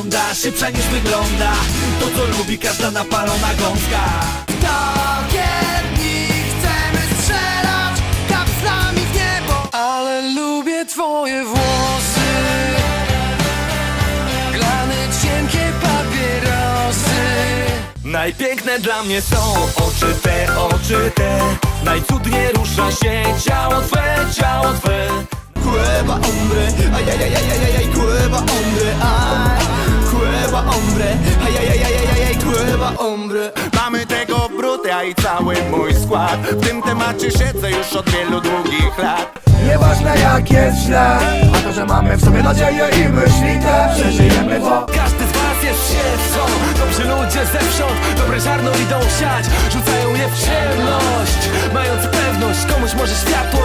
wygląda Szybsza niż wygląda. To co lubi każda napalona gąska. Takie dni chcemy strzelać kapslami w niebo. Ale lubię twoje włosy. Glany cienkie papierosy. Najpiękne dla mnie są oczy te, oczy te. Najcudnie rusza się ciało twe, ciało twe. Cueva hombre, ay ay ay ay ay ay Mamy tego bruta i cały mój skład. W tym temacie siedzę już od wielu długich lat. Nieważne jak jest źle A to, że mamy w sobie nadzieję i myśli te Przeżyjemy to Każdy z was jest siewcą Dobrzy ludzie zewsząd Dobre ziarno idą siać. Rzucają je w ciemność. Mając pewność Komuś może światło